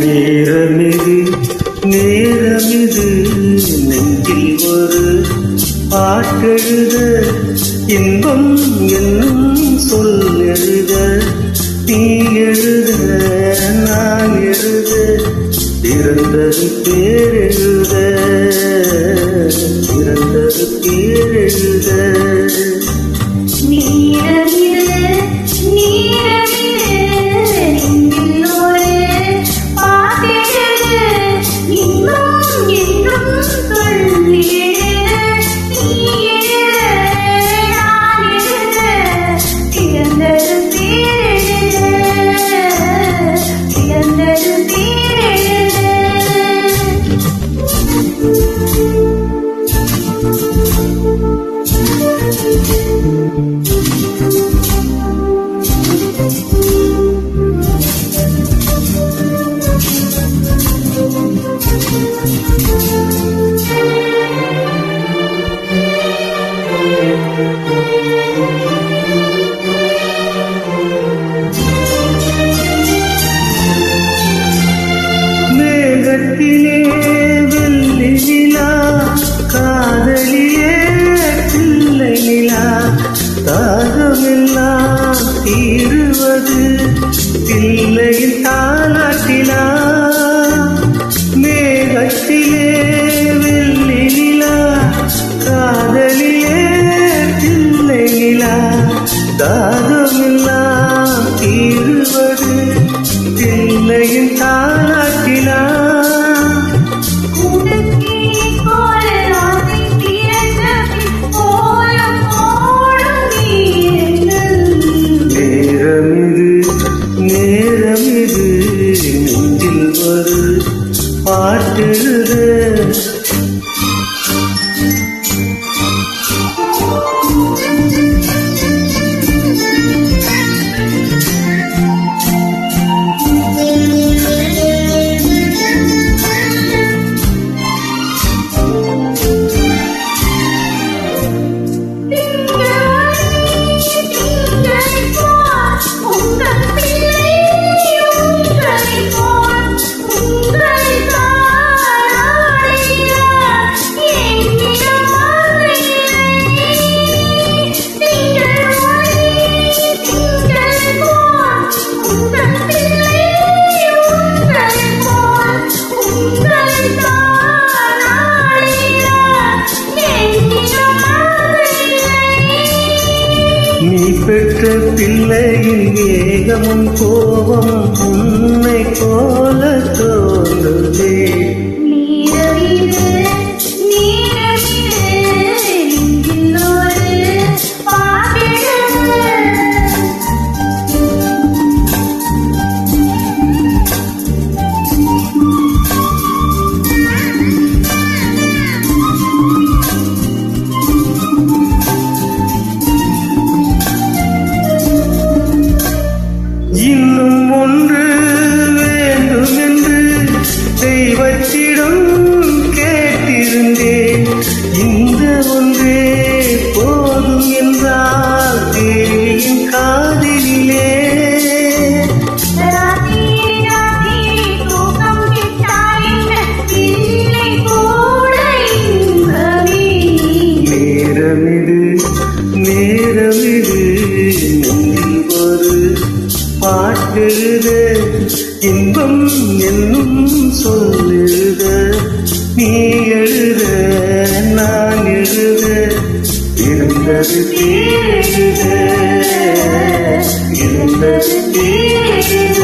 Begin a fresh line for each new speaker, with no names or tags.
நேரமிது நேரமிது நெஞ்சில் ஒரு பாட்டெழுத இன்பம் என்னும் சொல் எழுத நீ எழுத நான் எழுத பிறந்தது பேரெழுத பிறந்தது பேரெழுத.
நீ
மேகத்திலே வெள்ளி நிலா காதலியே பிள்ளை நிலா. தாகமெல்லாம் தீருவது பிள்ளையின் தாலாட்டிலா தீருவது பிள்ளையின் தாலாட்டிலா நேரமிது நேரமிது நெஞ்சில் ஒரு பெற்ற பிள்ளையின் வேகமும் கோபமும் உன்னை போல தோன்றுதே. நீரவிலே பாட்டெழுத இன்பம் என்னும் சொல்லெழுத நீ எழுத நான் எழுத. இருந்தது தேடுத இருந்தது தேடுத